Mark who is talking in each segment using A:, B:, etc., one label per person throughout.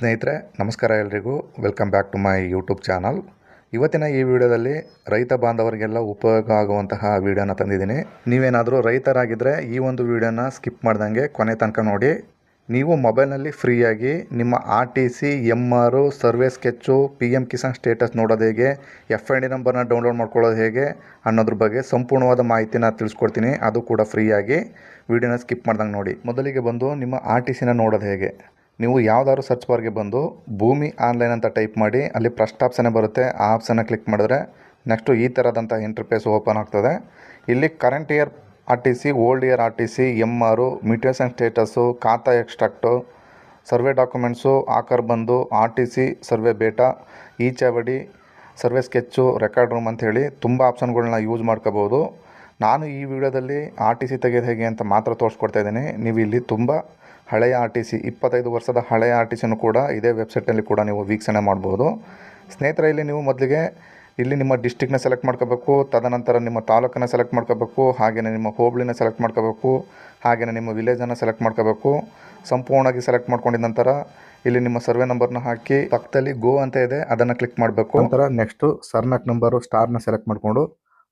A: ಸ್ನೇಹಿತರೆ, ನಮಸ್ಕಾರ ಎಲ್ರಿಗೂ. Welcome back to my YouTube channel ಇವತ್ತಿನ ಈ ವಿಡಿಯೋದಲ್ಲಿ ರೈತ ಬಾಂಧವರಿಗೆಲ್ಲ ಉಪಯೋಗ ಆಗುವಂತಹ ವಿಡಿಯೋನ ತಂದಿದ್ದೀನಿ. ನೀವೇನಾದರೂ ರೈತರಾಗಿದ್ದರೆ ಈ ಒಂದು ವಿಡಿಯೋನ ಸ್ಕಿಪ್ ಮಾಡ್ದಂಗೆ ಕೊನೆ ತನಕ ನೋಡಿ. ನೀವು ಮೊಬೈಲ್ನಲ್ಲಿ ಫ್ರೀಯಾಗಿ ನಿಮ್ಮ R T C M R survey sketch, P M Kisan status ನೋಡೋದು ಹೇಗೆ, ಎಫ್ ಐ ಡಿ ನಂಬರ್ನ ಡೌನ್ಲೋಡ್ ಮಾಡ್ಕೊಳ್ಳೋದು ಹೇಗೆ ಅನ್ನೋದ್ರ ಬಗ್ಗೆ ಸಂಪೂರ್ಣವಾದ ಮಾಹಿತಿನ ತಿಳಿಸ್ಕೊಡ್ತೀನಿ. ಅದು ಕೂಡ ಫ್ರೀಯಾಗಿ ವಿಡಿಯೋನ ಸ್ಕಿಪ್ ಮಾಡ್ದಂಗೆ ನೋಡಿ. ಮೊದಲಿಗೆ ಬಂದು ನಿಮ್ಮ ಆರ್ ಟಿ ಸಿನ ನೋಡೋದು ಹೇಗೆ? ನೀವು ಯಾವ್ದಾದ್ರು ಸರ್ಚ್ ಬಾರ್ಗೆ ಬಂದು ಭೂಮಿ ಆನ್ಲೈನ್ ಅಂತ ಟೈಪ್ ಮಾಡಿ, ಅಲ್ಲಿ ಫಸ್ಟ್ ಆಪ್ಷನ್ನೇ ಬರುತ್ತೆ, ಆ ಆಪ್ಷನ್ನ ಕ್ಲಿಕ್ ಮಾಡಿದ್ರೆ ನೆಕ್ಸ್ಟು ಈ ಥರದಂಥ ಇಂಟರ್ಫೇಸ್ ಓಪನ್ ಆಗ್ತದೆ. ಇಲ್ಲಿ current year R T C old year R T C M R mutation status khata extract survey documents ಆಕರ್ ಬಂದು ಆರ್ ಟಿ ಸಿ ಸರ್ವೆ ಬೇಟಾ ಈ ಚಾವಡಿ ಸರ್ವೆ ಸ್ಕೆಚ್ಚು ರೆಕಾರ್ಡ್ ರೂಮ್ ಅಂಥೇಳಿ ತುಂಬ ಆಪ್ಷನ್ಗಳನ್ನ ಯೂಸ್ ಮಾಡ್ಕೋಬೋದು ನಾನು ಈ ವಿಡಿಯೋದಲ್ಲಿ ಆರ್ ಟಿ ಸಿ ತೆಗೆಯೋದು ಹೇಗೆ ಅಂತ ಮಾತ್ರ ತೋರಿಸ್ಕೊಡ್ತಾ ಇದ್ದೀನಿ. ನೀವು ಇಲ್ಲಿ ತುಂಬ ಹಳೆಯ ಆರ್ ಟಿ ಸಿ ಇಪ್ಪತ್ತೈದು ವರ್ಷದ ಹಳೆಯ ಆರ್ ಟಿ ಸಿನೂ ಕೂಡ ಇದೇ ವೆಬ್ಸೈಟಲ್ಲಿ ಕೂಡ ನೀವು ವೀಕ್ಷಣೆ ಮಾಡ್ಬೋದು. ಸ್ನೇಹಿತರೆ, ಇಲ್ಲಿ ನೀವು ಮೊದಲಿಗೆ ಇಲ್ಲಿ ನಿಮ್ಮ ಡಿಸ್ಟಿಕ್ನ ಸೆಲೆಕ್ಟ್ ಮಾಡ್ಕೋಬೇಕು, ತದನಂತರ ನಿಮ್ಮ ತಾಲೂಕನ್ನು ಸೆಲೆಕ್ಟ್ ಮಾಡ್ಕೋಬೇಕು ಹಾಗೆಯೇ ನಿಮ್ಮ ಹೋಬಳಿನ ಸೆಲೆಕ್ಟ್ ಮಾಡ್ಕೋಬೇಕು ಹಾಗೆಯೇ ನಿಮ್ಮ ವಿಲೇಜನ್ನು ಸೆಲೆಕ್ಟ್ ಮಾಡ್ಕೋಬೇಕು. ಸಂಪೂರ್ಣವಾಗಿ ಸೆಲೆಕ್ಟ್ ಮಾಡ್ಕೊಂಡಿದ ನಂತರ ಇಲ್ಲಿ ನಿಮ್ಮ ಸರ್ವೆ ನಂಬರ್ನ ಹಾಕಿ, ಪಕ್ಕದಲ್ಲಿ ಗೋ ಅಂತ ಇದೆ, ಅದನ್ನು ಕ್ಲಿಕ್ ಮಾಡಬೇಕು. ನಂತರ ನೆಕ್ಸ್ಟು ಸರ್ನಕ್ ನಂಬರು ಸ್ಟಾರ್ನ ಸೆಲೆಕ್ಟ್ ಮಾಡಿಕೊಂಡು,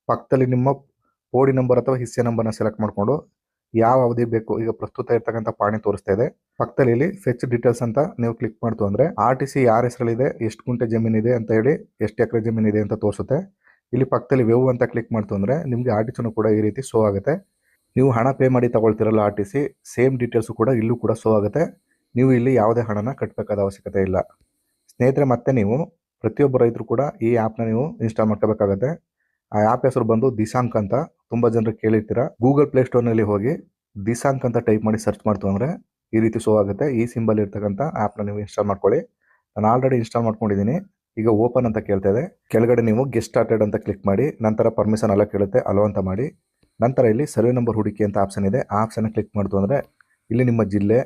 A: ಪಕ್ಕದಲ್ಲಿ ನಿಮ್ಮ ಓಡಿ ನಂಬರ್ ಅಥವಾ ಹಿಸ್ಸೆ ನಂಬರ್ನ ಸೆಲೆಕ್ಟ್ ಮಾಡಿಕೊಂಡು ಯಾವ ಅವಧಿ ಬೇಕು? ಈಗ ಪ್ರಸ್ತುತ ಇರ್ತಕ್ಕಂಥ ಪಾಣಿ ತೋರಿಸ್ತಾ ಇದೆ. ಪಕ್ಕದಲ್ಲಿ ಇಲ್ಲಿ ಫೆಚ್ ಡೀಟೇಲ್ಸ್ ಅಂತ ನೀವು ಕ್ಲಿಕ್ ಮಾಡ್ತು ಅಂದ್ರೆ ಆರ್ ಟಿ ಸಿ ಯಾರ ಹೆಸರಲ್ಲಿದೆ, ಎಷ್ಟು ಗುಂಟೆ ಜಮೀನು ಇದೆ ಅಂತ ಹೇಳಿ ಎಷ್ಟು ಎಕರೆ ಜಮೀನು ಇದೆ ಅಂತ ತೋರಿಸುತ್ತೆ. ಇಲ್ಲಿ ಪಕ್ಕದಲ್ಲಿ ವೆವ್ ಅಂತ ಕ್ಲಿಕ್ ಮಾಡ್ತು ಅಂದ್ರೆ ನಿಮಗೆ ಆರ್ ಟಿ ಸಿನೂ ಕೂಡ ಈ ರೀತಿ ಶೋ ಆಗುತ್ತೆ. ನೀವು ಹಣ ಪೇ ಮಾಡಿ ತಗೊಳ್ತಿರಲ್ಲ R T C same details ಕೂಡ ಇಲ್ಲೂ ಕೂಡ ಶೋ ಆಗುತ್ತೆ. ನೀವು ಇಲ್ಲಿ ಯಾವುದೇ ಹಣನ ಕಟ್ಟಬೇಕಾದ ಅವಶ್ಯಕತೆ ಇಲ್ಲ. ಸ್ನೇಹಿತರೆ, ಮತ್ತೆ ನೀವು ಪ್ರತಿಯೊಬ್ಬ ರೈತರು ಕೂಡ ಈ ಆ್ಯಪ್ನ ನೀವು ಇನ್ಸ್ಟಾಲ್ ಮಾಡ್ಕೋಬೇಕಾಗತ್ತೆ. ಆ ಆ್ಯಪ್ ಹೆಸರು ಬಂದು ದಿಸಾಂಕ್ ಅಂತ ತುಂಬ ಜನರು ಕೇಳಿರ್ತೀರ. ಗೂಗಲ್ ಪ್ಲೇ ಸ್ಟೋರ್ನಲ್ಲಿ ಹೋಗಿ ದಿಸಾಂಕ್ ಅಂತ ಟೈಪ್ ಮಾಡಿ ಸರ್ಚ್ ಮಾಡ್ತು ಅಂದರೆ ಈ ರೀತಿ ಶೋ ಆಗುತ್ತೆ. ಈ ಸಿಂಬಲ್ ಇರ್ತಕ್ಕಂಥ ಆ್ಯಪ್ನ ನೀವು ಇನ್ಸ್ಟಾಲ್ ಮಾಡ್ಕೊಳ್ಳಿ. ನಾನು ಆಲ್ರೆಡಿ ಇನ್ಸ್ಟಾಲ್ ಮಾಡ್ಕೊಂಡಿದ್ದೀನಿ ಈಗ ಓಪನ್ ಅಂತ ಕೇಳ್ತಾ ಕೆಳಗಡೆ ನೀವು ಗೆಸ್ಟ್ ಸ್ಟಾರ್ಟೆಡ್ ಅಂತ ಕ್ಲಿಕ್ ಮಾಡಿ, ನಂತರ ಪರ್ಮಿಷನ್ ಎಲ್ಲ ಕೇಳುತ್ತೆ ಅಲೋ ಅಂತ ಮಾಡಿ. ನಂತರ ಇಲ್ಲಿ ಸರ್ವೆ ನಂಬರ್ ಹುಡುಕಿ ಅಂತ ಆಪ್ಷನ್ ಇದೆ. ಆ ಆಪ್ಷನ್ನ ಕ್ಲಿಕ್ ಮಾಡ್ತು ಅಂದರೆ ಇಲ್ಲಿ ನಿಮ್ಮ ಜಿಲ್ಲೆ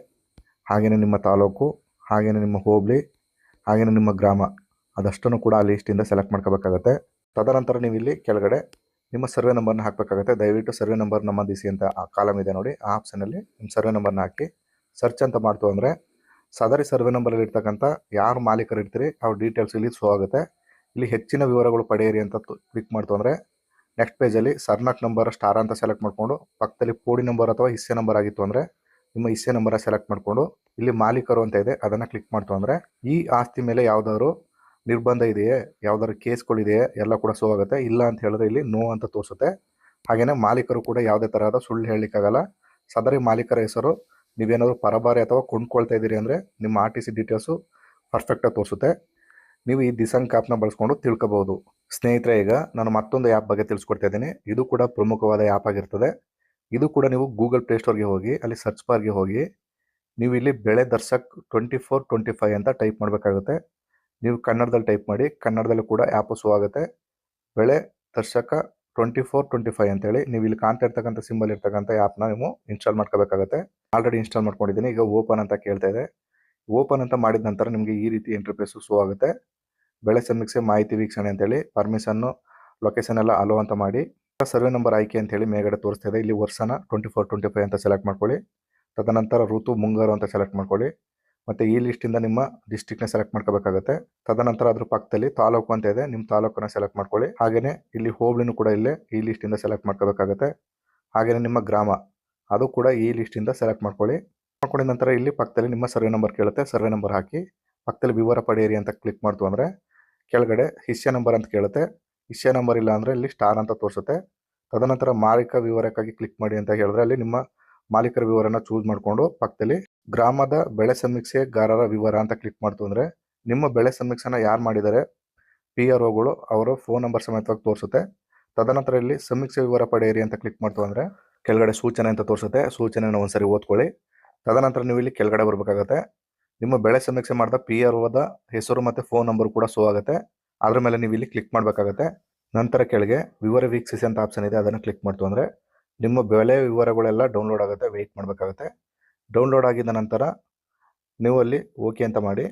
A: ಹಾಗೆಯೇ ನಿಮ್ಮ ತಾಲೂಕು ಹಾಗೆಯೇ ನಿಮ್ಮ ಹೋಬಳಿ ಹಾಗೆಯೇ ನಿಮ್ಮ ಗ್ರಾಮ. ಅದಷ್ಟನ್ನು ಕೂಡ ಆ ಲಿಸ್ಟಿಂದ ಸೆಲೆಕ್ಟ್ ಮಾಡ್ಕೋಬೇಕಾಗತ್ತೆ. ತದನಂತರ ನೀವು ಇಲ್ಲಿ ಕೆಳಗಡೆ ನಿಮ್ಮ ಸರ್ವೆ ನಂಬರ್ನ ಹಾಕಬೇಕಾಗುತ್ತೆ. ದಯವಿಟ್ಟು ಸರ್ವೆ ನಂಬರ್ ನಮೂದಿಸಿ ಅಂತ ಆ ಕಾಲಮ್ ಇದೆ ನೋಡಿ. ಆ ಆಪ್ಷನಲ್ಲಿ ನಿಮ್ಮ ಸರ್ವೆ ನಂಬರ್ನ ಹಾಕಿ ಸರ್ಚ್ ಅಂತ ಮಾಡ್ತು ಅಂದರೆ ಸದರಿ ಸರ್ವೆ ನಂಬರಲ್ಲಿ ಇರ್ತಕ್ಕಂಥ ಯಾರು ಮಾಲೀಕರು ಇರ್ತೀರಿ, ಅವ್ರ ಡೀಟೇಲ್ಸ್ ಇಲ್ಲಿ ಶೋ ಆಗುತ್ತೆ. ಇಲ್ಲಿ ಹೆಚ್ಚಿನ ವಿವರಗಳು ಪಡೆಯಿರಿ ಅಂತ ಕ್ಲಿಕ್ ಮಾಡ್ತು ಅಂದರೆ ನೆಕ್ಸ್ಟ್ ಪೇಜಲ್ಲಿ ಸರ್ನಾಕ್ ನಂಬರ್ ಸ್ಟಾರ್ ಅಂತ ಸೆಲೆಕ್ಟ್ ಮಾಡಿಕೊಂಡು ಪಕ್ಕದಲ್ಲಿ ಪೋಡಿ ನಂಬರ್ ಅಥವಾ ಹಿಸ್ಸೆ ನಂಬರ್ ಆಗಿತ್ತು ಅಂದರೆ ನಿಮ್ಮ ಹಿಸ್ಸೆ ನಂಬರ ಸೆಲೆಕ್ಟ್ ಮಾಡಿಕೊಂಡು ಇಲ್ಲಿ ಮಾಲೀಕರು ಅಂತ ಇದೆ, ಅದನ್ನು ಕ್ಲಿಕ್ ಮಾಡ್ತು ಅಂದರೆ ಈ ಆಸ್ತಿ ಮೇಲೆ ಯಾವುದಾದ್ರು ನಿರ್ಬಂಧ ಇದೆಯೇ? ಯಾವ್ದಾದ್ರು ಕೇಸ್ಗಳಿದೆಯೇ? ಎಲ್ಲ ಕೂಡ ಸೋ ಆಗುತ್ತೆ ಇಲ್ಲ ಅಂತ ಹೇಳಿದ್ರೆ ಇಲ್ಲಿ ನೋ ಅಂತ ತೋರಿಸುತ್ತೆ. ಹಾಗೆಯೇ ಮಾಲೀಕರು ಕೂಡ ಯಾವುದೇ ತರಹದ ಸುಳ್ಳು ಹೇಳಲಿಕ್ಕಾಗಲ್ಲ. ಸದರಿ ಮಾಲೀಕರ ಹೆಸರು, ನೀವೇನಾದರೂ ಪರಬಾರಿ ಅಥವಾ ಕೊಂಡ್ಕೊಳ್ತಾ ಇದ್ದೀರಿ ಅಂದರೆ ನಿಮ್ಮ ಆರ್ ಟಿ ಸಿ ಡೀಟೇಲ್ಸು ಪರ್ಫೆಕ್ಟಾಗಿ ತೋರಿಸುತ್ತೆ. ನೀವು ಈ ದಿಸಂಗ್ ಆ್ಯಪ್ನ ಬಳಸ್ಕೊಂಡು ತಿಳ್ಕೊಬೋದು. ಸ್ನೇಹಿತರೆ, ಈಗ ನಾನು ಮತ್ತೊಂದು ಆ್ಯಪ್ ಬಗ್ಗೆ ತಿಳಿಸ್ಕೊಡ್ತಾ ಇದ್ದೀನಿ. ಇದು ಕೂಡ ಪ್ರಮುಖವಾದ ಆ್ಯಪ್ ಆಗಿರ್ತದೆ. ಇದು ಕೂಡ ನೀವು ಗೂಗಲ್ ಪ್ಲೇ ಪ್ಲೇಸ್ಟೋರ್ಗೆ ಹೋಗಿ, ಅಲ್ಲಿ ಸರ್ಚ್ ಬಾರ್ಗೆ ಹೋಗಿ, ನೀವು ಇಲ್ಲಿ ಬೆಳೆ Darshak twenty four twenty five ಅಂತ ಟೈಪ್ ಮಾಡಬೇಕಾಗುತ್ತೆ. ನೀವು ಕನ್ನಡದಲ್ಲಿ ಟೈಪ್ ಮಾಡಿ, ಕನ್ನಡದಲ್ಲಿ ಕೂಡ ಆ್ಯಪ್ ಶೋ ಆಗುತ್ತೆ. ಬೆಳೆ ದರ್ಶಕ ಟ್ವೆಂಟಿ ಫೋರ್, ಟ್ವೆಂಟಿ ಫೈವ್ ಅಂತೇಳಿ ನೀವು ಇಲ್ಲಿ ಕಾಣ್ತಾ ಇರ್ತಕ್ಕಂಥ ಸಿಂಬಲ್ ಇರ್ತಕ್ಕಂಥ ಆ್ಯಪ್ನ ನೀವು ಇನ್ಸ್ಟಾಲ್ ಮಾಡ್ಕೋಬೇಕಾಗುತ್ತೆ. ಆಲ್ರೆಡಿ ಇನ್ಸ್ಟಾಲ್ ಮಾಡ್ಕೊಂಡಿದ್ದೀನಿ, ಈಗ ಓಪನ್ ಅಂತ ಕೇಳ್ತಾ ಇದೆ. ಓಪನ್ ಅಂತ ಮಾಡಿದ ನಂತರ ನಿಮಗೆ ಈ ರೀತಿ ಇಂಟರ್ಫೇಸು ಶೋ ಆಗುತ್ತೆ. ಬೆಳೆ ಸಮೀಕ್ಷೆ, ಮಾಹಿತಿ ವೀಕ್ಷಣೆ ಅಂತೇಳಿ ಪರ್ಮಿಷನ್ನು, ಲೊಕೇಶನ್ ಎಲ್ಲ ಅಲೋ ಅಂತ ಮಾಡಿ. ಸರ್ವೆ ನಂಬರ್ ಆಯ್ಕೆ ಅಂತೇಳಿ ಮೇಲ್ಗಡೆ ತೋರಿಸ್ತಾ ಇದೆ. ಇಲ್ಲಿ ವರ್ಷನ ಟ್ವೆಂಟಿ ಫೋರ್, ಟ್ವೆಂಟಿ ಫೈವ್ ಅಂತ ಸೆಲೆಕ್ಟ್ ಮಾಡ್ಕೊಳ್ಳಿ. ತದನಂತರ ಋತು, ಮುಂಗಾರು ಅಂತ ಸೆಲೆಕ್ಟ್ ಮಾಡ್ಕೊಳ್ಳಿ. ಮತ್ತು ಈ ಲಿಸ್ಟಿಂದ ನಿಮ್ಮ ಡಿಸ್ಟಿಕ್ನ ಸೆಲೆಕ್ಟ್ ಮಾಡ್ಕೋಬೇಕಾಗುತ್ತೆ. ತದನಂತರ ಅದ್ರ ಪಕ್ಕದಲ್ಲಿ ತಾಲೂಕು ಅಂತ ಇದೆ ನಿಮ್ಮ ತಾಲೂಕನ್ನ ಸೆಲೆಕ್ಟ್ ಮಾಡ್ಕೊಳ್ಳಿ. ಹಾಗೆಯೇ ಇಲ್ಲಿ ಹೋಬಳಿನೂ ಕೂಡ ಇಲ್ಲೇ ಈ ಲಿಸ್ಟಿಂದ ಸೆಲೆಕ್ಟ್ ಮಾಡ್ಕೋಬೇಕಾಗುತ್ತೆ. ಹಾಗೆಯೇ ನಿಮ್ಮ ಗ್ರಾಮ, ಅದು ಕೂಡ ಈ ಲಿಸ್ಟಿಂದ ಸೆಲೆಕ್ಟ್ ಮಾಡ್ಕೊಳ್ಳಿ. ಮಾಡ್ಕೊಂಡಿದ ನಂತರ ಇಲ್ಲಿ ಪಕ್ಕದಲ್ಲಿ ನಿಮ್ಮ ಸರ್ವೆ ನಂಬರ್ ಕೇಳುತ್ತೆ ಸರ್ವೆ ನಂಬರ್ ಹಾಕಿ ಪಕ್ಕದಲ್ಲಿ ವಿವರ ಪಡೆಯಿರಿ ಅಂತ ಕ್ಲಿಕ್ ಮಾಡ್ತು ಅಂದರೆ ಕೆಳಗಡೆ ಹಿಸ್ಸೆ ನಂಬರ್ ಅಂತ ಕೇಳುತ್ತೆ. ಹಿಸ್ಸೆ ನಂಬರ್ ಇಲ್ಲ ಅಂದರೆ ಇಲ್ಲಿ ಸ್ಟಾರ್ ಅಂತ ತೋರಿಸುತ್ತೆ. ತದನಂತರ ಮಾಲೀಕ ವಿವರಕ್ಕಾಗಿ ಕ್ಲಿಕ್ ಮಾಡಿ ಅಂತ ಹೇಳಿದ್ರೆ ಅಲ್ಲಿ ನಿಮ್ಮ ಮಾಲೀಕರ ವಿವರನ ಚೂಸ್ ಮಾಡಿಕೊಂಡು ಪಕ್ಕದಲ್ಲಿ ಗ್ರಾಮದ ಬೆಳೆ ಸಮೀಕ್ಷೆಗಾರರ ವಿವರ ಅಂತ ಕ್ಲಿಕ್ ಮಾಡ್ತು ಅಂದರೆ, ನಿಮ್ಮ ಬೆಳೆ ಸಮೀಕ್ಷೆನ ಯಾರು ಮಾಡಿದ್ದಾರೆ ಪಿ ಆರ್ ಒಗಳು ಅವರ ಫೋನ್ ನಂಬರ್ ಸಮೇತವಾಗಿ ತೋರಿಸುತ್ತೆ. ತದನಂತರ ಇಲ್ಲಿ ಸಮೀಕ್ಷೆ ವಿವರ ಪಡೆಯಿರಿ ಅಂತ ಕ್ಲಿಕ್ ಮಾಡ್ತು ಅಂದರೆ, ಕೆಳಗಡೆ ಸೂಚನೆ ಅಂತ ತೋರಿಸುತ್ತೆ. ಸೂಚನೆನ ಒಂದ್ಸರಿ ಓದ್ಕೊಳ್ಳಿ. ತದನಂತರ ನೀವು ಇಲ್ಲಿ ಕೆಳಗಡೆ ಬರಬೇಕಾಗತ್ತೆ. ನಿಮ್ಮ ಬೆಳೆ ಸಮೀಕ್ಷೆ ಮಾಡಿದ ಪಿ ಆರ್ ಒದ ಹೆಸರು ಮತ್ತು ಫೋನ್ ನಂಬರ್ ಕೂಡ ಸೋ ಆಗುತ್ತೆ. ಅದ್ರ ಮೇಲೆ ನೀವು ಇಲ್ಲಿ ಕ್ಲಿಕ್ ಮಾಡಬೇಕಾಗತ್ತೆ. ನಂತರ ಕೆಳಗೆ ವಿವರ ವೀಕ್ಷಿಸಿ ಅಂತ ಆಪ್ಷನ್ ಇದೆ. ಅದನ್ನು ಕ್ಲಿಕ್ ಮಾಡ್ತು ಅಂದರೆ, ನಿಮ್ಮ ಬೆಳೆ ವಿವರಗಳೆಲ್ಲ ಡೌನ್ಲೋಡ್ ಆಗುತ್ತೆ ವೆಯ್ಟ್ ಮಾಡಬೇಕಾಗುತ್ತೆ. ಡೌನ್ಲೋಡ್ ಆಗಿದ ನಂತರ ನೀವು ಅಲ್ಲಿ ಓಕೆ ಅಂತ ಮಾಡಿ.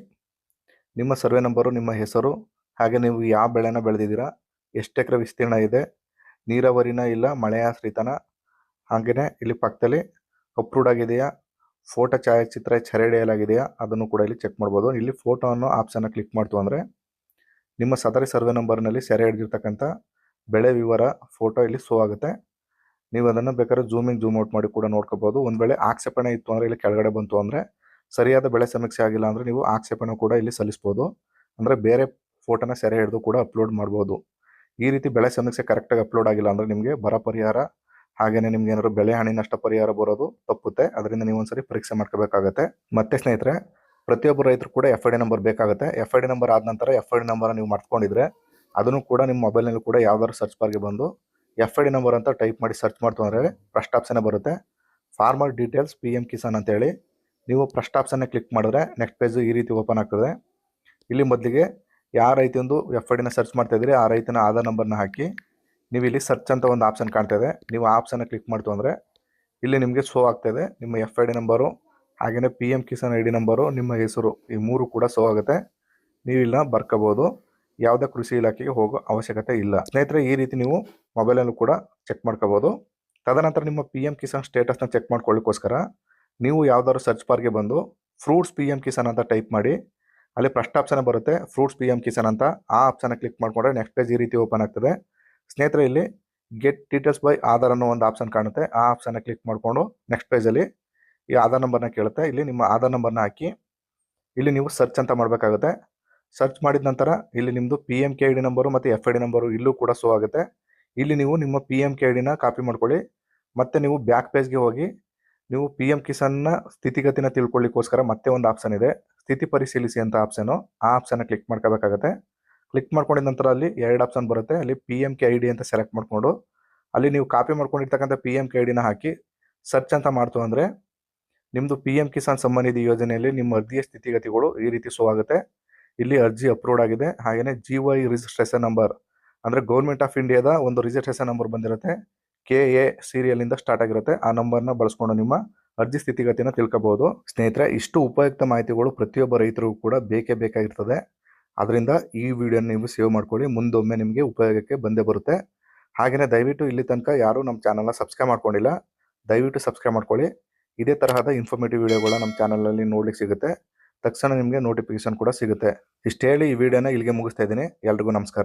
A: ನಿಮ್ಮ ಸರ್ವೆ ನಂಬರು ನಿಮ್ಮ ಹೆಸರು, ಹಾಗೆ ನೀವು ಯಾವ ಬೆಳೆನ ಬೆಳೆದಿದ್ದೀರಾ, ಎಷ್ಟು ಎಕರೆ ವಿಸ್ತೀರ್ಣ ಇದೆ, ನೀರಾವರಿನ ಇಲ್ಲ ಮಳೆಯಾಶ್ರಿತನ ಹಾಗೆಯೇ ಇಲ್ಲಿ ಪಕ್ಕದಲ್ಲಿ ಅಪ್ರೂವ್ಡ್ ಆಗಿದೆಯಾ ಫೋಟೋ ಛಾಯಾಚಿತ್ರ ಸೆರೆ ಹಿಡಿಯಲಾಗಿದೆಯಾ, ಅದನ್ನು ಕೂಡ ಇಲ್ಲಿ ಚೆಕ್ ಮಾಡ್ಬೋದು. ಇಲ್ಲಿ ಫೋಟೋ ಅನ್ನೋ ಆಪ್ಷನ್ನ ಕ್ಲಿಕ್ ಮಾಡ್ತು ಅಂದರೆ ನಿಮ್ಮ ಸದರಿ ಸರ್ವೆ ನಂಬರ್ನಲ್ಲಿ ಸೆರೆ ಹಿಡಿದಿರ್ತಕ್ಕಂಥ ಬೆಳೆ ವಿವರ ಫೋಟೋ ಇಲ್ಲಿ ಶೋ ಆಗುತ್ತೆ. ನೀವು ಅದನ್ನು ಬೇಕಾದ್ರೆ ಜೂಮಿಂಗ್ ಜೂಮ್ ಔಟ್ ಮಾಡಿ ಕೂಡ ನೋಡ್ಕೋಬೋದು. ಒಂದು ವೇಳೆ ಆಕ್ಷೇಪಣೆ ಇತ್ತು ಅಂದರೆ ಇಲ್ಲಿ ಕೆಳಗಡೆ ಬಂತು ಅಂದರೆ ಸರಿಯಾದ ಬೆಳೆ ಸಮೀಕ್ಷೆ ಆಗಿಲ್ಲ ಅಂದರೆ ನೀವು ಆಕ್ಷೇಪಣೆ ಕೂಡ ಇಲ್ಲಿ ಸಲ್ಲಿಸ್ಬೋದು. ಅಂದರೆ ಬೇರೆ ಫೋಟೋನ ಸೆರೆ ಹಿಡಿದು ಕೂಡ ಅಪ್ಲೋಡ್ ಮಾಡ್ಬೋದು. ಈ ರೀತಿ ಬೆಳೆ ಸಮೀಕ್ಷೆ ಕರೆಕ್ಟಾಗಿ ಅಪ್ಲೋಡ್ ಆಗಿಲ್ಲ ಅಂದರೆ ನಿಮಗೆ ಬರ ಪರಿಹಾರ ಹಾಗೆಯೇ ನಿಮ್ಗೆ ಏನಾದ್ರು ಬೆಳೆ ಹಾನಿ, ನಷ್ಟ ಪರಿಹಾರ ಬರೋದು ತಪ್ಪುತ್ತೆ. ಅದರಿಂದ ನೀವು ಒಂದ್ಸರಿ ಪರೀಕ್ಷೆ ಮಾಡ್ಕೋಬೇಕಾಗತ್ತೆ. ಮತ್ತೆ ಸ್ನೇಹಿತರೆ, ಪ್ರತಿಯೊಬ್ಬ ರೈತರು ಕೂಡ ಎಫ್ ಐ ನಂಬರ್ ಬೇಕಾಗುತ್ತೆ. ಎಫ್ ಐ ಡಿ ನಂಬರ್ ಆದ ನಂತರ ಎಫ್ ಐ ಡಿ ನಂಬರ್ ನೀವು ಮಾಡ್ಕೊಂಡಿದ್ರೆ ಅದನ್ನು ಕೂಡ ನಿಮ್ಮ ಮೊಬೈಲ್ನಲ್ಲಿ ಕೂಡ ಯಾವ್ದಾದ್ರು ಸರ್ಚ್ ಬಾರ್ಗೆ ಬಂದು ಎಫ್ ಐ ಡಿ ನಂಬರ್ ಅಂತ ಟೈಪ್ ಮಾಡಿ ಸರ್ಚ್ ಮಾಡ್ತಂದ್ರೆ ಫಸ್ಟ್ ಆಪ್ಷನ್ನೇ ಬರುತ್ತೆ. Farmer details P M Kisan ಅಂತೇಳಿ ನೀವು ಫಸ್ಟ್ ಆಪ್ಷನ್ನೇ ಕ್ಲಿಕ್ ಮಾಡಿದ್ರೆ ನೆಕ್ಸ್ಟ್ ಪೇಜು ಈ ರೀತಿ ಓಪನ್ ಆಗ್ತದೆ. ಇಲ್ಲಿ ಮೊದಲಿಗೆ ಯಾವ ರೈತಂದು ಎಫ್ ಐ ಡಿನ ಸರ್ಚ್ ಮಾಡ್ತಾ ಇದ್ದೀರಿ, ಆ ರೈತನ ಆಧಾರ್ ನಂಬರ್ನ ಹಾಕಿ ನೀವು ಇಲ್ಲಿ ಸರ್ಚ್ ಅಂತ ಒಂದು ಆಪ್ಷನ್ ಕಾಣ್ತಾ ಇದೆ. ನೀವು ಆ ಆಪ್ಷನ್ನ ಕ್ಲಿಕ್ ಮಾಡ್ತು ಅಂದರೆ ಇಲ್ಲಿ ನಿಮಗೆ ಶೋ ಆಗ್ತಾಯಿದೆ ನಿಮ್ಮ ಎಫ್ ಐ ಡಿ ನಂಬರು ಹಾಗೆಯೇ P M Kisan I D number ನಿಮ್ಮ ಹೆಸರು ಈ ಮೂರು ಕೂಡ ಶೋ ಆಗುತ್ತೆ. ನೀವು ಇಲ್ಲ ಬರ್ಕೋಬೋದು. ಯಾವುದೇ ಕೃಷಿ ಇಲಾಖೆಗೆ ಹೋಗೋ ಅವಶ್ಯಕತೆ ಇಲ್ಲ. ಸ್ನೇಹಿತರೆ, ಈ ರೀತಿ ನೀವು ಮೊಬೈಲಲ್ಲೂ ಕೂಡ ಚೆಕ್ ಮಾಡ್ಕೋಬೋದು. ತದನಂತರ ನಿಮ್ಮ ಪಿ ಎಂ ಕಿಸಾನ್ ಸ್ಟೇಟಸ್ನ ಚೆಕ್ ಮಾಡ್ಕೊಳ್ಳಿಕ್ಕೋಸ್ಕರ ನೀವು ಯಾವ್ದಾದ್ರು ಸರ್ಚ್ ಬಾರ್ಗೆ ಬಂದು ಫ್ರೂಟ್ಸ್ ಪಿ ಎಂ ಕಿಸಾನ್ ಅಂತ ಟೈಪ್ ಮಾಡಿ, ಅಲ್ಲಿ ಫಸ್ಟ್ ಆಪ್ಷನ್ ಬರುತ್ತೆ ಫ್ರೂಟ್ಸ್ ಪಿ ಎಂ ಕಿಸಾನ್ ಅಂತ. ಆ ಆಪ್ಷನ್ ಕ್ಲಿಕ್ ಮಾಡಿಕೊಂಡ್ರೆ ನೆಕ್ಸ್ಟ್ ಪೇಜ್ ಈ ರೀತಿ ಓಪನ್ ಆಗ್ತದೆ. ಸ್ನೇಹಿತರೆ, ಇಲ್ಲಿ ಗೆಟ್ ಡೀಟೇಲ್ಸ್ ಬೈ ಆಧಾರ್ ಅನ್ನೋ ಒಂದು ಆಪ್ಷನ್ ಕಾಣುತ್ತೆ. ಆ ಆಪ್ಷನ್ ಕ್ಲಿಕ್ ಮಾಡಿಕೊಂಡು ನೆಕ್ಸ್ಟ್ ಪೇಜಲ್ಲಿ ಈ ಆಧಾರ್ ನಂಬರ್ನ ಕೇಳುತ್ತೆ. ಇಲ್ಲಿ ನಿಮ್ಮ ಆಧಾರ್ ನಂಬರ್ನ ಹಾಕಿ, ಇಲ್ಲಿ ನೀವು ಸರ್ಚ್ ಅಂತ ಮಾಡಬೇಕಾಗುತ್ತೆ. ಸರ್ಚ್ ಮಾಡಿದ ನಂತರ ಇಲ್ಲಿ ನಿಮ್ಮದು P M K I D number ಮತ್ತು ಎಫ್ ಐ ಡಿ ನಂಬರು ಇಲ್ಲೂ ಕೂಡ ಶೋ ಆಗುತ್ತೆ. ಇಲ್ಲಿ ನೀವು ನಿಮ್ಮ ಪಿ ಎಂ ಕೆ ಐ ಡಿನ ಕಾಪಿ ಮಾಡ್ಕೊಳ್ಳಿ. ಮತ್ತೆ ನೀವು ಬ್ಯಾಕ್ ಪೇಜ್ಗೆ ಹೋಗಿ, ನೀವು ಪಿ ಎಂ ಕಿಸಾನ್ನ ಸ್ಥಿತಿಗತಿನ ತಿಳ್ಕೊಳ್ಳಿಕ್ಕೋಸ್ಕರ ಮತ್ತೆ ಒಂದು ಆಪ್ಷನ್ ಇದೆ. ಸ್ಥಿತಿ ಪರಿಶೀಲಿಸಿ ಅಂತ ಆಪ್ಷನು ಆ ಆಪ್ಷನ್ನ ಕ್ಲಿಕ್ ಮಾಡ್ಕೋಬೇಕಾಗತ್ತೆ. ಕ್ಲಿಕ್ ಮಾಡ್ಕೊಂಡಿದ ನಂತರ ಅಲ್ಲಿ ಎರಡು ಆಪ್ಷನ್ ಬರುತ್ತೆ. ಅಲ್ಲಿ P M K I D ಅಂತ ಸೆಲೆಕ್ಟ್ ಮಾಡಿಕೊಂಡು, ಅಲ್ಲಿ ನೀವು ಕಾಪಿ ಮಾಡ್ಕೊಂಡಿರ್ತಕ್ಕಂಥ ಪಿ ಎಂ ಕೆ ಐ ಡಿನ ಹಾಕಿ ಸರ್ಚ್ ಅಂತ ಮಾಡ್ತು ಅಂದರೆ ನಿಮ್ಮದು ಪಿ ಎಂ ಕಿಸಾನ್ ಸಂಬಂಧಿ ಯೋಜನೆಯಲ್ಲಿ ನಿಮ್ಮ ಅರ್ಜಿಯ ಸ್ಥಿತಿಗತಿಗಳು ಈ ರೀತಿ ಶೋ ಆಗುತ್ತೆ. ಇಲ್ಲಿ ಅರ್ಜಿ ಅಪ್ರೂವ್ಡ್ ಆಗಿದೆ. ಹಾಗೆಯೇ ಜಿ ವೈ ರಿಜಿಸ್ಟ್ರೇಷನ್ ನಂಬರ್ ಅಂದರೆ ಗೌರ್ಮೆಂಟ್ ಆಫ್ ಇಂಡಿಯಾದ ಒಂದು ರಿಜಿಸ್ಟ್ರೇಷನ್ ನಂಬರ್ ಬಂದಿರುತ್ತೆ. ಕೆ ಎ ಸೀರಿಯಲಿಂದ ಸ್ಟಾರ್ಟ್ ಆಗಿರುತ್ತೆ. ಆ ನಂಬರ್ನ ಬಳಸ್ಕೊಂಡು ನಿಮ್ಮ ಅರ್ಜಿ ಸ್ಥಿತಿಗತಿನ ತಿಳ್ಕೊಬಹುದು ಸ್ನೇಹಿತರೆ, ಇಷ್ಟು ಉಪಯುಕ್ತ ಮಾಹಿತಿಗಳು ಪ್ರತಿಯೊಬ್ಬ ರೈತರಿಗೂ ಕೂಡ ಬೇಕೇ ಬೇಕಾಗಿರ್ತದೆ. ಅದರಿಂದ ಈ ವಿಡಿಯೋನ ನೀವು ಸೇವ್ ಮಾಡ್ಕೊಳ್ಳಿ. ಮುಂದೊಮ್ಮೆ ನಿಮಗೆ ಉಪಯೋಗಕ್ಕೆ ಬಂದೇ ಬರುತ್ತೆ. ಹಾಗೆಯೇ ದಯವಿಟ್ಟು ಇಲ್ಲಿ ತನಕ ಯಾರೂ ನಮ್ಮ ಚಾನಲ್ನ ಸಬ್ಸ್ಕ್ರೈಬ್ ಮಾಡ್ಕೊಂಡಿಲ್ಲ, ದಯವಿಟ್ಟು ಸಬ್ಸ್ಕ್ರೈಬ್ ಮಾಡ್ಕೊಳ್ಳಿ. ಇದೇ ತರಹದ ಇನ್ಫಾರ್ಮೇಟಿವ್ ವಿಡಿಯೋಗಳ ನಮ್ಮ ಚಾನಲಲ್ಲಿ ನೋಡ್ಲಿಕ್ಕೆ ಸಿಗುತ್ತೆ. ತಕ್ಷಣ ನಿಮಗೆ ನೋಟಿಫಿಕೇಶನ್ ಕೂಡ ಸಿಗುತ್ತೆ. ಇಷ್ಟು ಹೇಳಿ ಈ ವಿಡಿಯೋನ ಇಲ್ಲಿಗೆ ಮುಗಿಸ್ತಾ ಇದ್ದೀನಿ. ಎಲ್ರಿಗೂ ನಮಸ್ಕಾರ.